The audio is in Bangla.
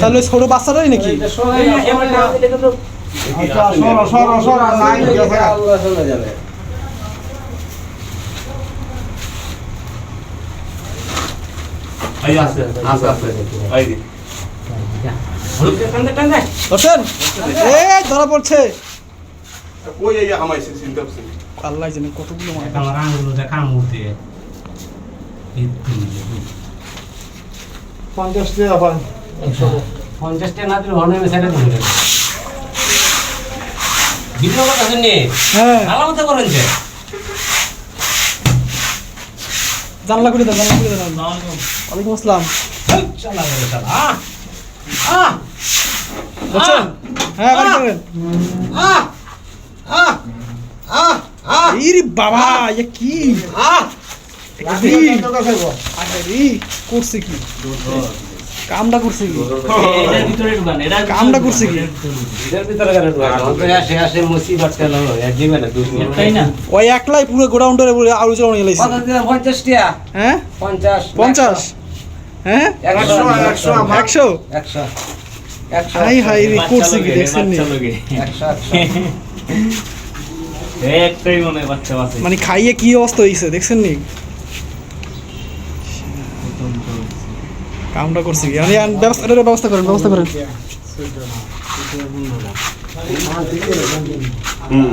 তাহলে ছোট নাকি? ধরা পড়ছে। কই চিন্তা আল্লাহ জানে কতগুলো মাছ আমার আঙুলটা কামড় দিয়ে। পঞ্চাশ টাকা পঞ্চাশটা না দিলে হর্নের মেশাইটা ধরে ভিডিও কথা শুনি হ্যাঁ। ভালো মতো করেন যে। জানলা করে দেন জানলা করে দেন। ওয়ালাইকুম আসসালাম। হেই, শালা রে আহ আহ হ্যাঁ গাড়ি করেন আহ আহ আহ আহ। ইরে বাবা এ কি? আহ করছে কি? কামটা করছে কি? কামটা করছে কি? এটার ভিতরে কেন ঢুকান? তো আসে আসে মুসিবত কেন এক দিবে না দুই মিনিট তাই না? ওই একলাই পুরো আলু চালানো গেলাইছে কত পঞ্চাশ টিয়া হ্যাঁ? পঞ্চাশ পঞ্চাশ। হ্যাঁ? একশো একশো, একশো একশো? একশো। হাই হাই রে করছে কি? দেখছেন নি? একশো একশো। একটাই মনে বাচ্চা মানে খাইয়ে কি অবস্থা হয়েছে দেখছেন নি? কামটা করছি আমি ব্যবস্থা এটার ব্যবস্থা করেন ব্যবস্থা করেন হুম।